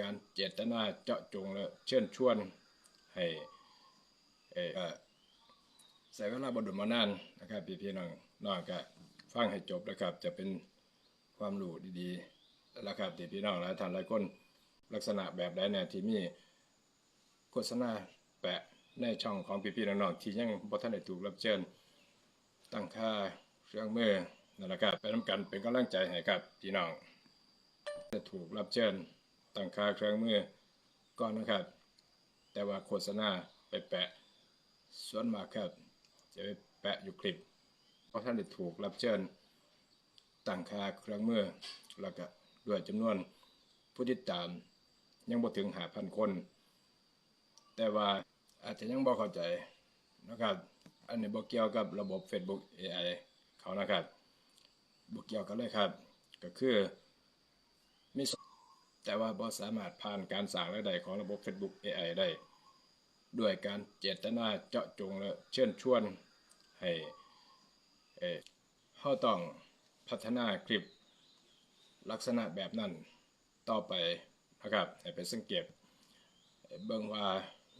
การเจตนาเจาะจงและเชิญชวนให้เออใส่เวลาบดลมานานนะครับพี่พี่น้องน้องก็ฟังให้จบนะครับ จะเป็นความรู้ดีๆนะครับที่พี่น้องหลายท่านหลายคนลักษณะแบบใดเนี่ยที่มีโฆษณาแปะในช่องของพี่พี่ๆน้องๆที่ยังบ่ทันได้ถูกรับเชิญตั้งค่าเครื่องมือนั่นแหละครับไปน้ำกันเป็นกำลังใจให้กับพี่น้องจะถูกรับเชิญ ตั้งค่าเครื่องมือก่อนนะครับ แต่ว่าโฆษณาไปแปะส่วนมากครับ จะไปแปะอยู่คลิป เพราะท่านได้ถูกรับเชิญตั้งค่าเครื่องมือแล้วก็ด้วยจำนวนผู้ติดตามยังบ่ถึงหาพันคน แต่ว่าอาจจะยังบ่เข้าใจนะครับ อันนี้บ่เกี่ยวกับระบบ Facebook AI เขานะครับบ่เกี่ยวกันเลยครับ ก็คือมีส แต่ว่าบ่สามารถผ่านการสร้างรายได้ของระบบ Facebook AI ได้ ด้วยการเจตนาเจาะจงและเชิญชวนให้เอ่อเฮาต้องพัฒนาคลิปลักษณะแบบนั้นต่อไปนะครับให้ไปสังเกตเบิ่งว่า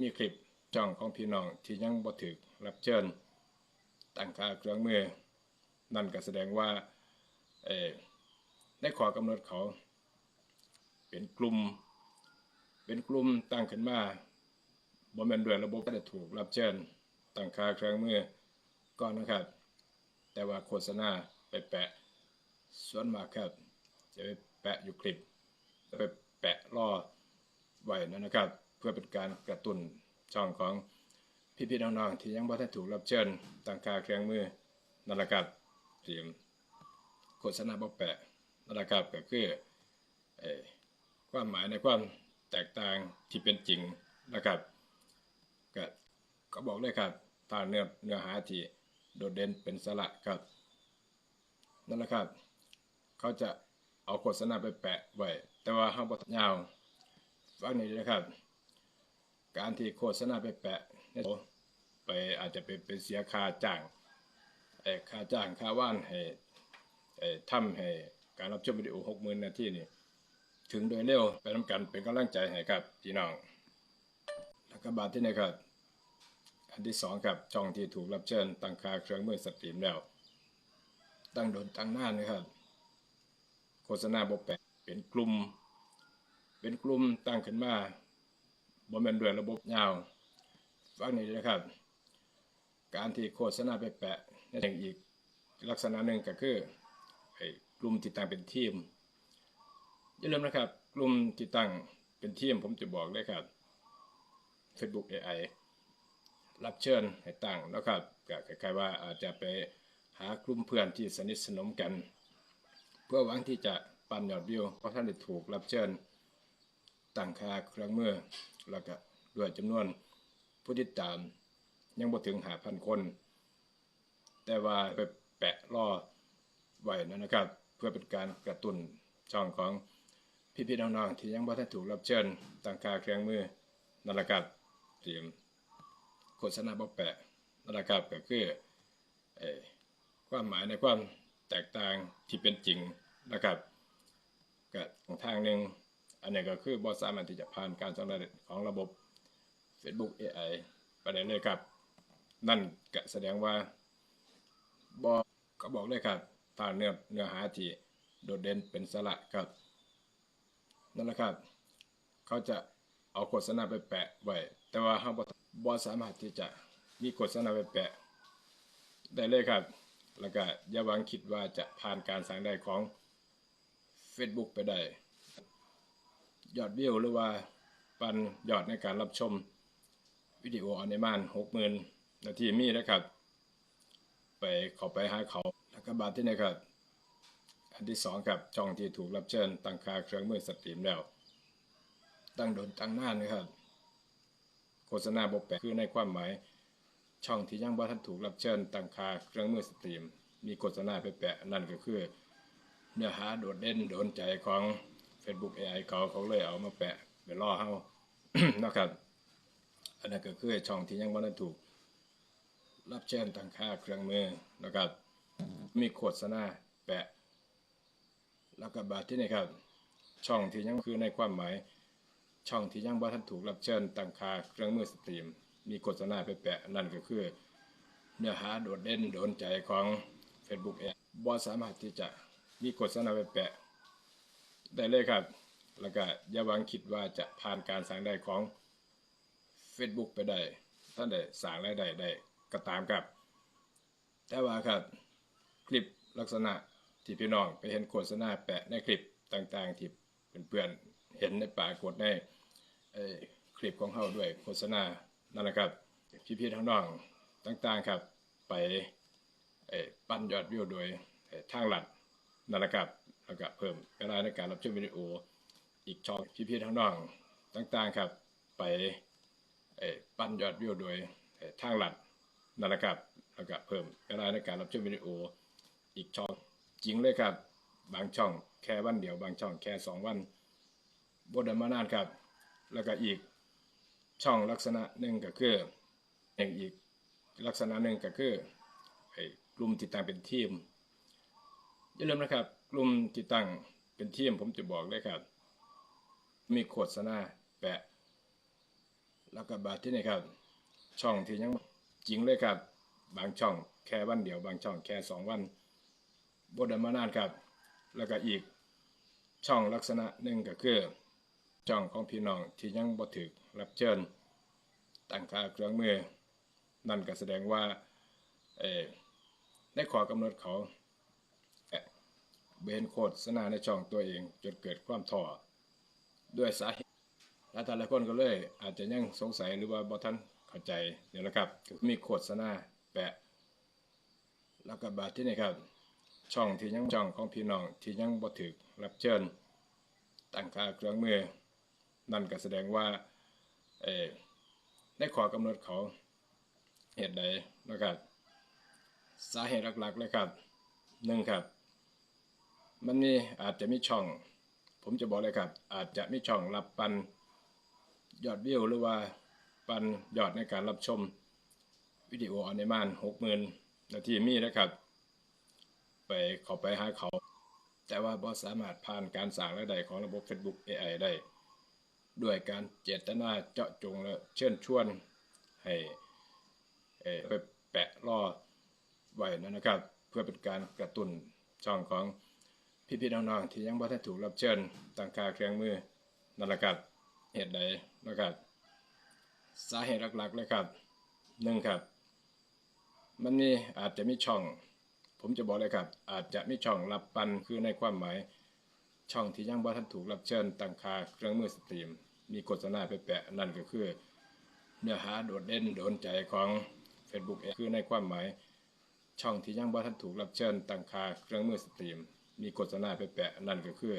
มีคลิปช่องของพี่น้องที่ยังบ่ถึกรับเชิญตั้งค่าเครื่องมือ นั่นก็แสดงว่าในข้อกำหนดเขา เป็นกลุ่ม เป็นกลุ่มตั้งขึ้นมาบ่แม่นด้วยระบบก็ได้ถูกรับเชิญตั้งค่าเครื่องมือก่อนนะครับ แต่ว่าโฆษณาไปแปะส่วนมากครับ จะไปแปะอยู่คลิปจะไปแปะล่อไว้นะครับ เพื่อเป็นการกระตุ้นช่องของพี่ๆน้องๆที่ยังบ่ทันถูกรับเชิญตั้งค่าเครื่องมือนั่นแหละครับเตรียมโฆษณาบ่แปะนั่นแหละครับก็คือเอ ความหมายในความแตกต่างที่เป็นจริงนะครับก็ก็บอกเลยครับถ้าเนื้อเนื้อหาที่โดดเด่นเป็นสระครับนั่นแหละครับ เขาจะเอาโฆษณาไปแปะไว้แต่ว่าห้ามบทยาวฟังนี้นะครับ การที่โฆษณาไปแปะไปอาจจะเป็นเป็นเสียค่าจ้างเอ่อค่าจ้างค่าว่านให้เอ่อทำให้การรับชมวิดีโอหกหมื่นนาทีนี่ ถึงโดยเร็วไปทำกันเป็นกำลังใจให้ครับพี่น้อง แล้วก็บาทที่นี่ครับ อันที่สองครับช่องที่ถูกรับเชิญตั้งค่าเครื่องมือสตรีมแล้ว ตั้งโดนตั้งหน้านะครับ โฆษณาบแปะเป็นกลุ่ม เป็นกลุ่มตั้งขึ้นมาบ่แม่นด้วยระบบยาวฟังนี้นะครับ การที่โฆษณาไปแปะในอย่างอีกลักษณะหนึ่งก็คือไอ้กลุ่มที่ตั้งเป็นทีม อย่าลืมนะครับ กลุ่มที่ตั้งเป็นทีมผมจะบอกเลยครับ Facebook AI รับเชิญให้ตั้งนะครับก็คล้ายๆว่าอาจจะไปหากลุ่มเพื่อนที่สนิทสนมกัน เพื่อหวังที่จะปั่นยอดวิวเพราะท่านได้ถูกรับเชิญตั้งค่าเครื่องมือแล้วก็ด้วยจำนวนผู้ติดตามยังบ่ถึงหาพันคน แต่ว่าไปแปะล่อไว้นะครับ เพื่อเป็นการกระตุ้นช่องของ พี่ๆน้องๆที่ยังบ่ทันถูกรับเชิญตั้งคาเครื่องมือนั่นแหละครับเตรียมโฆษณาบ่แปะนั่นแหละครับก็คือความหมายในความแตกต่างที่เป็นจริงนะครับก็ทางหนึ่งอันนี้ก็คือบอสามารถที่จะผ่านการสำเร็จของระบบ Facebook AI ไปได้เลยครับ นั่นก็แสดงว่าบอก็บอกเลยครับถ้าเนื้อเนื้อหาที่โดดเด่นเป็นสาระครับ นั่นแหละครับ เขาจะเอาโฆษณาไปแปะไว้แต่ว่าเราบ่บอสามารถที่จะมีโฆษณาไปแปะ ได้เลยครับ แล้วก็อย่าหวังคิดว่าจะผ่านการสั่งได้ของ Facebook ไปได้ ยอดวิวหรือว่าปันยอดในการรับชม วิดีโอออนไลน์หกหมื่นนาทีมีนะครับ ไปขาไปหาเขาแล้วก็บาทที่นี่ครับ อันที่สองครับช่องที่ถูกรับเชิญตั้งค่าเครื่องมือสตรีมแล้ว ตั้งโดนตั้งหน้านะครับ โฆษณาบกแปะคือในความหมาย ช่องที่ยังบ่ทันถูกรับเชิญตั้งค่าเครื่องมือสตรีม มีโฆษณาไปแปะนั่นก็คือ เนื้อหาโดดเด่นโดนใจของ Facebook AI เขาเขาเลยเอามาแปะไปล่อเฮานะครับ อันนั้นก็คือช่องที่ยังบ่ได้ถูก รับเชิญตั้งค่าเครื่องมือนะครับ มีโฆษณาแปะ แล้วก็บาทที่นี่ครับ ช่องที่ยังคือในความหมาย ช่องที่ยังบ่ทันถูกรับเชิญตั้งคาเครื่องมือสตรีม มีโฆษณาไปแปะนั่นก็คือ เนื้อหาโดดเด่นโดนใจของ Facebook เองบ่สามารถที่จะมีโฆษณาไปแปะ ได้เลยครับ แล้วก็อย่าหวังคิดว่าจะผ่านการสร้างได้ของ Facebook ไปได้ท่านได้สร้างรายได้ได้ก็ตามครับ แต่ว่าครับคลิปลักษณะ ที่พี่น้องไปเห็นโฆษณาแปะในคลิปต่างๆ ที่เพื่อนๆเห็นในปรากฏในคลิปของเขาด้วยโฆษณานั่นแหละครับ พี่ๆทั้งน้องต่างๆครับ ไปปั้นยอดวิวโดยทางหลัดนั่นแหละครับแล้วก็เพิ่มเวลาในการรับชมวิดีโอ อีกช่องพี่ๆทั้งน้องต่างๆครับ ไปปั้นยอดวิวโดยทางหลัดนั่นแหละครับแล้วก็เพิ่มเวลาในการรับชมวิดีโออีกช่อง จริงเลยครับ บางช่องแค่วันเดียว บางช่องแค่สองวันบดมานานครับ แล้วก็อีกช่องลักษณะหนึ่งก็คืออย่างอีกลักษณะหนึ่งก็คือไอ้กลุ่มที่ตั้งเป็นทีมอย่าลืมนะครับ กลุ่มที่ตั้งเป็นทีมผมจะบอกเลยครับ มีโฆษณาแปะ แล้วก็บาทที่นี่ครับ ช่องที่ยังจริงเลยครับ บางช่องแค่วันเดียว บางช่องแค่สองวัน บดมานานครับ แล้วก็อีกช่องลักษณะหนึ่งก็คือช่องของพี่น้องที่ยังบ่ถึกรับเชิญตั้งค่าเครื่องมือ นั่นก็แสดงว่าได้ขอกำหนดเขาเอ่อเบนโคดสนาในช่องตัวเองจนเกิดความท้อด้วยสาเหตุและแต่ละคนก็เลยอาจจะยังสงสัยหรือว่าบ่ทันเข้าใจเดี๋ยวนะครับ มีโฆษณาแปะ แล้วก็บาทที่นี่ครับ ช่องที่ยังช่องของพี่น้องที่ยังบ่ถึกรับเชิญตั้งค่าเครื่องมือ นั่นก็แสดงว่าเอได้ขอกำหนดเขาเหตุใดนะครับสาเหตุหลักๆเลยครับหนึ่งครับ มันมีอาจจะมีช่อง ผมจะบอกเลยครับ อาจจะมีช่องรับปันยอดวิวหรือว่าปันยอดในการรับชมวิดีโอออนในมานหกหมื่นนาทีมีนะครับ ไปเข้าไปหาเขา แต่ว่าบ่สามารถผ่านการสั่งรายได้ของระบบ Facebook AI ได้ ด้วยการเจตนาเจาะจงและเชิญชวนให้ไปแปะล่อไว้นั่นนะครับ เพื่อเป็นการกระตุ้นช่องของพี่ๆน้องๆที่ยังบ่ทันถูกรับเชิญตั้งค่าเครื่องมือนั่นแหละครับเหตุใดนะครับสาเหตุหลักๆเลยครับหนึ่งครับ มันมีอาจจะมีช่อง ผมจะบอกเลยครับ อาจจะไมีช่องรับปันคือในความหมาย ช่องที่ยังบ่ทันถูกรับเชิญตั้งค่าเครื่องมือสตรีม มีโฆษณาไปแปะนั่นก็คือ เนื้อหาโดดเด่นโดนใจของ Facebook เองคือในความหมาย ช่องที่ยังบ่ทันถูกรับเชิญตั้งค่าเครื่องมือสตรีม มีโฆษณาไปแปะนั่นก็คือ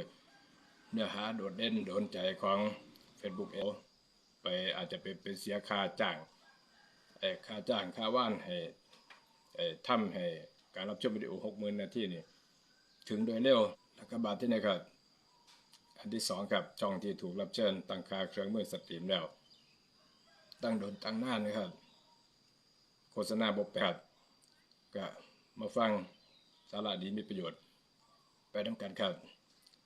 เนื้อหาโดดเด่นโดนใจของ Facebook เองไปอาจจะเป็นเป็นเสียค่าจ้างเอ่อค่าจ้างค่าว่านให้เอ่อทำให้ การรับชมวิดีโอ60,000นาทีนี่ถึงโดยเร็วแล้วก็บาทที่นี่ครับอันที่สองครับช่องที่ถูกรับเชิญตั้งค่าเครื่องมือสตรีมแล้ว ตั้งโดนตั้งหน้านะครับ โฆษณาบกแปดก็มาฟังสาระดีมีประโยชน์ ไปทำกันครับ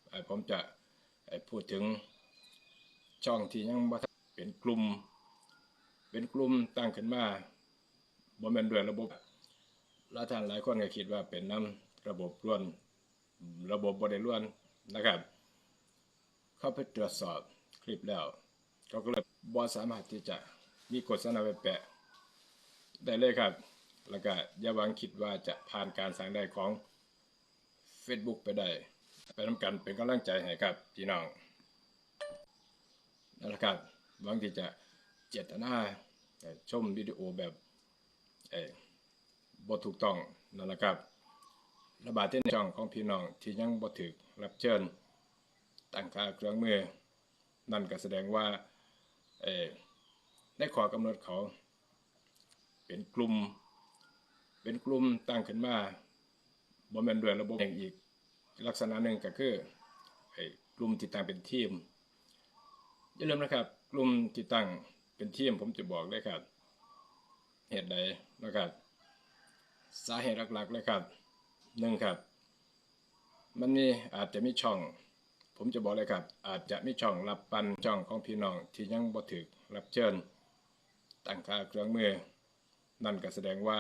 เอ่อผมจะเอ่อพูดถึงช่องที่ยังเป็นกลุ่ม เป็นกลุ่มตั้งขึ้นมาบ่แม่นด้วยระบบ แล้วท่านหลายคนก็คิดว่าเป็นน้ำระบบล้วน ระบบบ่ได้ล้วนนะครับ เข้าไปตรวจสอบคลิปแล้วเขาก็เลยบ่สามารถที่จะมีโฆษณาไปแปะ ได้เลยครับ แล้วก็อย่าหวังคิดว่าจะผ่านการสั่งได้ของ Facebook ไปได้ ไปทำกันเป็นกำลังใจให้ครับพี่น้องนั่นแหละครับหวังที่จะเจตนาชมวิดีโอแบบเออ บ่ถูกต้องนั่นแหละครับ ระบาดที่ในช่องของพี่น้องที่ยังบ่ถึกรับเชิญตั้งค่าเครื่องมือ นั่นก็แสดงว่าเอได้ขอกำหนดเขา เป็นกลุ่ม เป็นกลุ่มตั้งขึ้นมาบ่แม่นด้วยระบบอย่างอีกลักษณะหนึ่งก็คือกลุ่มที่ตั้งเป็นทีมอย่าลืมนะครับ กลุ่มที่ตั้งเป็นทีมผมจะบอกเลยครับ เหตุใดนะครับ สาเหตุหลักๆเลยครับหนึ่งครับ มันมีอาจจะมีช่องผผมจะบอกเลยครับ อาจจะมีช่องรับปันช่องของพี่น้องที่ยังบ่ถึกรับเชิญตั้งค่าเครื่องมือ นั่นก็แสดงว่า